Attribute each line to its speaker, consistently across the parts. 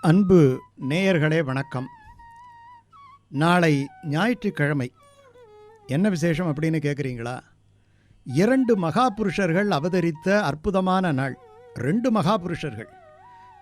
Speaker 1: அன்பு நேயர்களே வணக்கம். நாளை ஞாயிற்றுக்கிழமை. என்ன விசேஷம் அப்படின்னு கேட்குறீங்களா இரண்டு மகாபுருஷர்கள் அவதரித்த அற்புதமான நாள். ரெண்டு மகாபுருஷர்கள்.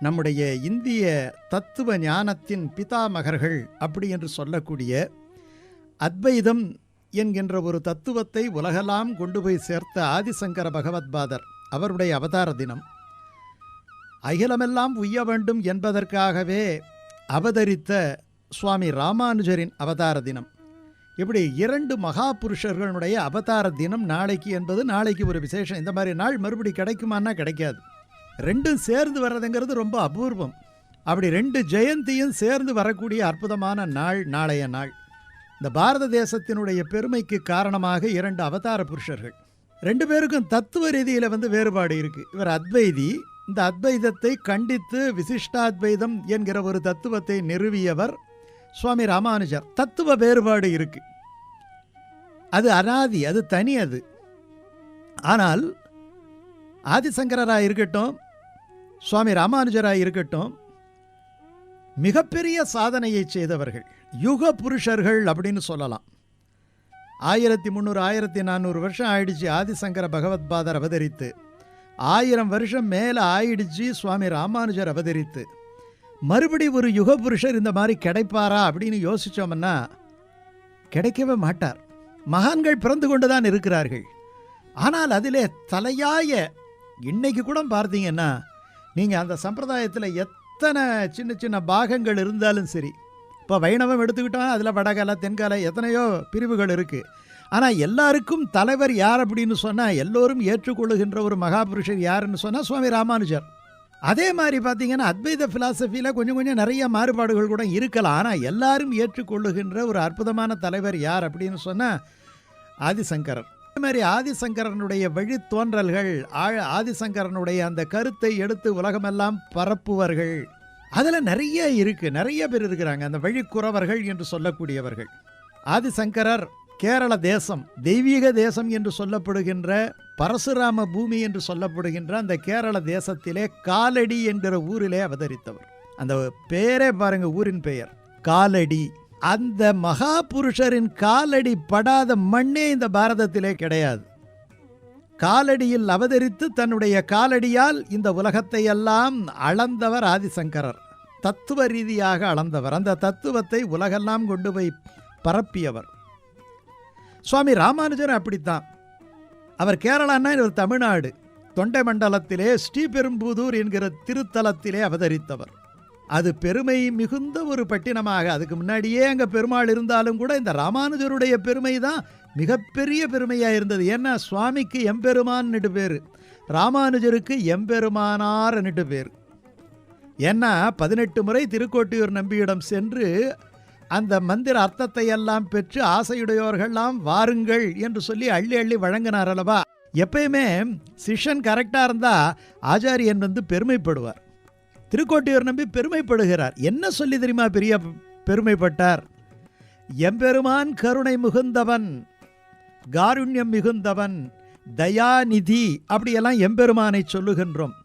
Speaker 1: நம்முடைய இந்திய தத்துவ ஞானத்தின் பிதாமகர்கள் அப்படி என்று சொல்லக்கூடிய அத்வைதம் என்கின்ற ஒரு தத்துவத்தை உலகெல்லாம் கொண்டு போய் சேர்த்த ஆதிசங்கர பகவத்பாதர் அவருடைய அவதார தினம். அகிலமெல்லாம் உய்ய வேண்டும் என்பதற்காகவே அவதரித்த சுவாமி ராமானுஜரின் அவதார தினம். இப்படி இரண்டு மகா புருஷர்களுடைய அவதார தினம் நாளைக்கு என்பது நாளைக்கு ஒரு விசேஷம். இந்த மாதிரி நாள் மறுபடி கிடைக்குமான்னா கிடைக்காது. ரெண்டும் சேர்ந்து வர்றதுங்கிறது ரொம்ப அபூர்வம். அப்படி ரெண்டு ஜெயந்தியும் சேர்ந்து வரக்கூடிய அற்புதமான நாள் நாளைய நாள். இந்த பாரத தேசத்தினுடைய பெருமைக்கு காரணமாக இரண்டு அவதார புருஷர்கள். ரெண்டு பேருக்கும் தத்துவ ரீதியில் வந்து வேறுபாடு இருக்குது இவர் அத்வைதி இந்த அத்வைதத்தை கண்டித்து விசிஷ்டாத்வைதம் என்கிற ஒரு தத்துவத்தை நிறுவியவர் சுவாமி ராமானுஜர். தத்துவ வேறுபாடு இருக்கு. அது அனாதி அது தனி அது. ஆனால் ஆதிசங்கரராக இருக்கட்டும் சுவாமி ராமானுஜராக இருக்கட்டும் மிகப்பெரிய சாதனையை செய்தவர்கள். யுக புருஷர்கள் அப்படின்னு சொல்லலாம். ஆயிரத்தி முந்நூறு ஆயிரத்தி நானூறு வருஷம் ஆயிடுச்சு ஆதிசங்கர பகவத்பாதர் அவதரித்து. ஆயிரம் வருஷம் மேலே ஆயிடுச்சு சுவாமி ராமானுஜர் அவதரித்து. மறுபடி ஒரு யுக புருஷர் இந்த மாதிரி கிடைப்பாரா அப்படின்னு யோசித்தோம்னா கிடைக்கவே மாட்டார். மகான்கள் பிறந்து கொண்டு தான் இருக்கிறார்கள். ஆனால் அதிலே தலையாய இன்னைக்கு கூட பார்த்தீங்கன்னா நீங்கள் அந்த சம்பிரதாயத்தில் எத்தனை சின்ன சின்ன பாகங்கள் இருந்தாலும் சரி இப்போ வைணவம் எடுத்துக்கிட்டோம் அதில் வடகலை தென்கலை எத்தனையோ பிரிவுகள் இருக்குது ஆனால் எல்லாருக்கும் தலைவர் யார் அப்படின்னு சொன்னால் எல்லோரும் ஏற்றுக்கொள்ளுகின்ற ஒரு மகாபுருஷர் யாருன்னு சொன்னால் சுவாமி ராமானுஜர். அதே மாதிரி பார்த்தீங்கன்னா அத்வைத ஃபிலாசபியில் கொஞ்சம் கொஞ்சம் நிறைய மாறுபாடுகள் கூட இருக்கலாம். ஆனால் எல்லாரும் ஏற்றுக்கொள்ளுகின்ற ஒரு அற்புதமான தலைவர் யார் அப்படின்னு சொன்னால் ஆதிசங்கரர். அதே மாதிரி ஆதிசங்கரனுடைய வழித்தோன்றல்கள் ஆழ ஆதிசங்கரனுடைய அந்த கருத்தை எடுத்து உலகமெல்லாம் பரப்புவர்கள். அதில் நிறைய இருக்குது நிறைய பேர் இருக்கிறாங்க. அந்த வழிக்குறவர்கள் என்று சொல்லக்கூடியவர்கள். ஆதிசங்கரர் கேரள தேசம் தெய்வீக தேசம் என்று சொல்லப்படுகின்ற பரசுராம பூமி என்று சொல்லப்படுகின்ற அந்த கேரள தேசத்திலே காலடி என்கிற ஊரிலே அவதரித்தவர். அந்த பேரே பாருங்க ஊரின் பெயர். காலடி. அந்த மகா புருஷரின் காலடி படாத மண்ணே இந்த பாரதத்திலே கிடையாது. காலடியில் அவதரித்து தன்னுடைய காலடியால் இந்த உலகத்தை எல்லாம் அளந்தவர் ஆதிசங்கரர். தத்துவ ரீதியாக அளந்தவர். அந்த தத்துவத்தை உலகெல்லாம் கொண்டு போய் பரப்பியவர். சுவாமி ராமானுஜர் அப்படித்தான். அவர் கேரளான்னா இவர் தமிழ்நாடு. தொண்டை மண்டலத்திலே ஸ்ரீபெரும்புதூர் என்கிற திருத்தலத்திலே அவதரித்தவர். அது பெருமை மிகுந்த ஒரு பட்டினமாக. அதுக்கு முன்னாடியே அங்கே பெருமாள் இருந்தாலும் கூட இந்த ராமானுஜருடைய பெருமை தான் மிகப்பெரிய பெருமையாக இருந்தது. ஏன்னா சுவாமிக்கு எம்பெருமான்னுட்டு பேர். ராமானுஜருக்கு எம்பெருமானார்னுட்டு பேர். ஏன்னா பதினெட்டு முறை திருக்கோட்டியூர் நம்பியிடம் சென்று அந்த மந்திர அர்த்தத்தை எல்லாம் பெற்று ஆசையுடையோர்கள்லாம் வாருங்கள் என்று சொல்லி அள்ளி அள்ளி வழங்கினார் அல்லவா? எப்பயுமே சிஷ்யன் கரெக்டாக இருந்தால் ஆச்சாரியன் வந்து பெருமைப்படுவார். திருக்கோட்டியூர் நம்பி பெருமைப்படுகிறார். என்ன சொல்லி தெரியுமா பெரிய பெருமைப்பட்டார்? எம்பெருமான் கருணை மிகுந்தவன் காருண்யம் மிகுந்தவன் தயாநிதி அப்படியெல்லாம் எம்பெருமானை சொல்லுகின்றோம்.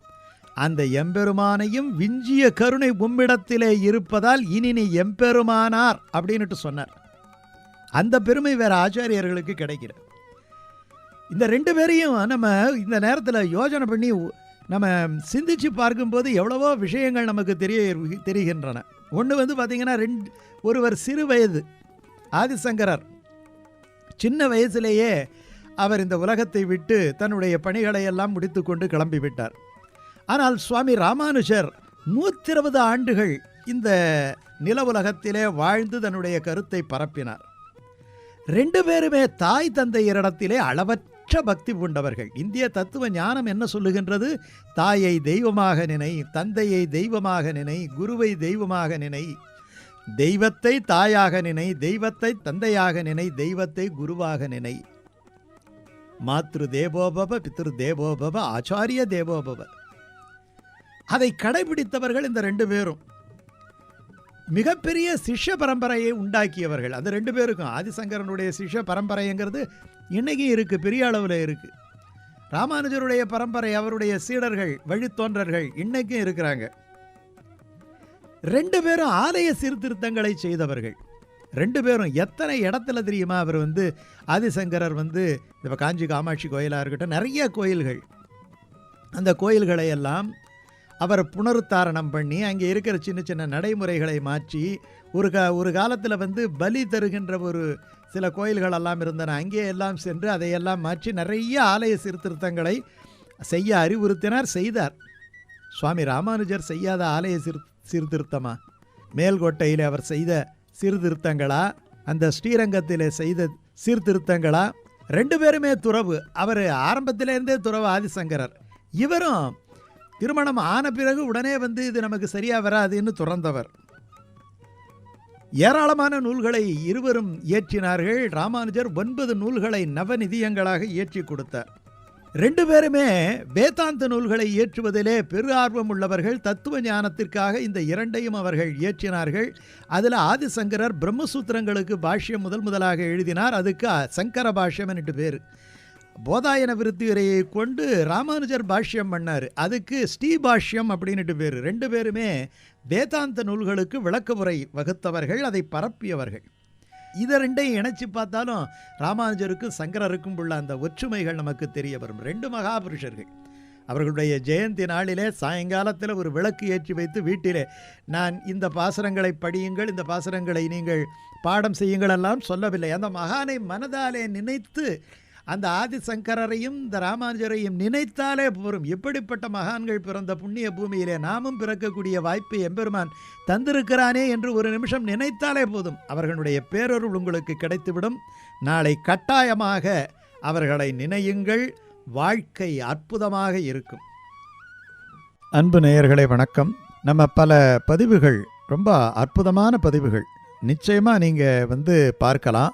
Speaker 1: அந்த எம்பெருமானையும் விஞ்சிய கருணை உம்மிடத்திலே இருப்பதால் இனி நீ எம்பெருமானார் அப்படின்னுட்டு சொன்னார். அந்த பெருமை வேற ஆச்சாரியர்களுக்கு கிடைக்கிறது. இந்த ரெண்டு பேரையும் நம்ம இந்த நேரத்தில் யோஜனை பண்ணி நம்ம சிந்திச்சு பார்க்கும்போது எவ்வளவோ விஷயங்கள் நமக்கு தெரிய தெரிகின்றன. ஒன்று வந்து பார்த்திங்கன்னா ரெண்டு ஒருவர் சிறு வயது ஆதிசங்கரர். சின்ன வயசுலேயே அவர் இந்த உலகத்தை விட்டு தன்னுடைய பணிகளை எல்லாம் முடித்துக்கொண்டு கிளம்பி விட்டார் ஆனால் சுவாமி ராமானுஜர் நூற்றி இருபது ஆண்டுகள் இந்த நில உலகத்திலே வாழ்ந்து தன்னுடைய கருத்தை பரப்பினார். ரெண்டு பேருமே தாய் தந்தையரிடத்திலே அளவற்ற பக்தி கொண்டவர்கள் இந்திய தத்துவ ஞானம் என்ன சொல்லுகின்றது? தாயை தெய்வமாக நினை தந்தையை தெய்வமாக நினை குருவை தெய்வமாக நினை. தெய்வத்தை தாயாக நினை தெய்வத்தை தந்தையாக நினை தெய்வத்தை குருவாக நினை. மாத்ரு தேவோபவ பித்ரு தேவோபவ ஆச்சாரிய தேவோபவ. அதை கடைபிடித்தவர்கள் இந்த ரெண்டு பேரும். மிகப்பெரிய சிஷ்ய பரம்பரையை உண்டாக்கியவர்கள். அந்த ரெண்டு பேருக்கும் ஆதிசங்கரனுடைய சிஷ்ய பரம்பரைங்கிறது இன்னைக்கு இருக்குது பெரிய அளவில் இருக்குது ராமானுஜருடைய பரம்பரை அவருடைய சீடர்கள் வழித்தோன்றர்கள் இன்னைக்கும் இருக்கிறாங்க. ரெண்டு பேரும் ஆலய சீர்திருத்தங்களை செய்தவர்கள். ரெண்டு பேரும் எத்தனை இடத்துல தெரியுமா? அவர் வந்து ஆதிசங்கரர் வந்து இப்போ காஞ்சி காமாட்சி கோயிலாக இருக்கட்டும் நிறைய கோயில்கள். அந்த கோயில்களை எல்லாம் அவரை புனருத்தாரணம் பண்ணி அங்கே இருக்கிற சின்ன சின்ன நடைமுறைகளை மாற்றி ஒரு கா ஒரு காலத்தில் வந்து பலி தருகின்ற ஒரு சில கோயில்கள் எல்லாம் இருந்தன. அங்கே எல்லாம் சென்று அதையெல்லாம் மாற்றி நிறைய ஆலய சீர்திருத்தங்களை செய்ய அறிவுறுத்தினார் செய்தார். சுவாமி ராமானுஜர் செய்யாத ஆலய சீர் சீர்திருத்தமா? மேல்கோட்டையில் அவர் செய்த சீர்திருத்தங்களா? அந்த ஸ்ரீரங்கத்தில் செய்த சீர்திருத்தங்களா? ரெண்டு பேருமே துறவு. அவர் ஆரம்பத்திலேருந்தே துறவு ஆதிசங்கரர். இவரும் திருமணம் ஆன பிறகு உடனே வந்து இது நமக்கு சரியா வராதுன்னு துறந்தவர். ஏராளமான நூல்களை இருவரும் இயற்றினார்கள். ராமானுஜர் ஒன்பது நூல்களை நவநிதியங்களாக இயற்றி கொடுத்தார். ரெண்டு பேருமே வேதாந்த நூல்களை இயற்றுவதிலே பெரு ஆர்வம் உள்ளவர்கள். தத்துவ ஞானத்திற்காக இந்த இரண்டையும் அவர்கள் இயற்றினார்கள். அதில் ஆதிசங்கரர் பிரம்மசூத்திரங்களுக்கு பாஷ்யம் முதல் முதலாக எழுதினார். அதுக்கு சங்கர பாஷ்யம் என்று பேர். போதாயன விருத்தியுரையை கொண்டு ராமானுஜர் பாஷ்யம் பண்ணார். அதுக்கு ஸ்ரீ பாஷ்யம் அப்படின்னுட்டு பேர். ரெண்டு பேருமே வேதாந்த நூல்களுக்கு விளக்கமுறை வகுத்தவர்கள் அதை பரப்பியவர்கள். இதை ரெண்டையும் இணைச்சு பார்த்தாலும் ராமானுஜருக்கும் சங்கரருக்கும் உள்ள அந்த ஒற்றுமைகள் நமக்கு தெரிய வரும். ரெண்டு மகாபுருஷர்கள். அவர்களுடைய ஜெயந்தி நாளிலே சாயங்காலத்தில் ஒரு விளக்கு ஏற்றி வைத்து வீட்டிலே நான் இந்த பாசுரங்களை படியுங்கள் இந்த பாசுரங்களை நீங்கள் பாடம் செய்யுங்கள் எல்லாம் சொல்லவில்லை. அந்த மகானை மனதாலே நினைத்து அந்த ஆதிசங்கரரையும் இந்த ராமானுஜரையும் நினைத்தாலே போரும். எப்படிப்பட்ட மகான்கள் பிறந்த புண்ணிய பூமியிலே நாமும் பிறக்கக்கூடிய வாய்ப்பு எம்பெருமான் தந்திருக்கிறானே என்று ஒரு நிமிஷம் நினைத்தாலே போதும். அவர்களுடைய பேரொருள் உங்களுக்கு கிடைத்துவிடும். நாளை கட்டாயமாக அவர்களை நினையுங்கள். வாழ்க்கை அற்புதமாக இருக்கும். அன்பு நேயர்களே வணக்கம். நம்ம பல பதிவுகள் ரொம்ப அற்புதமான பதிவுகள். நிச்சயமாக நீங்கள் வந்து பார்க்கலாம்.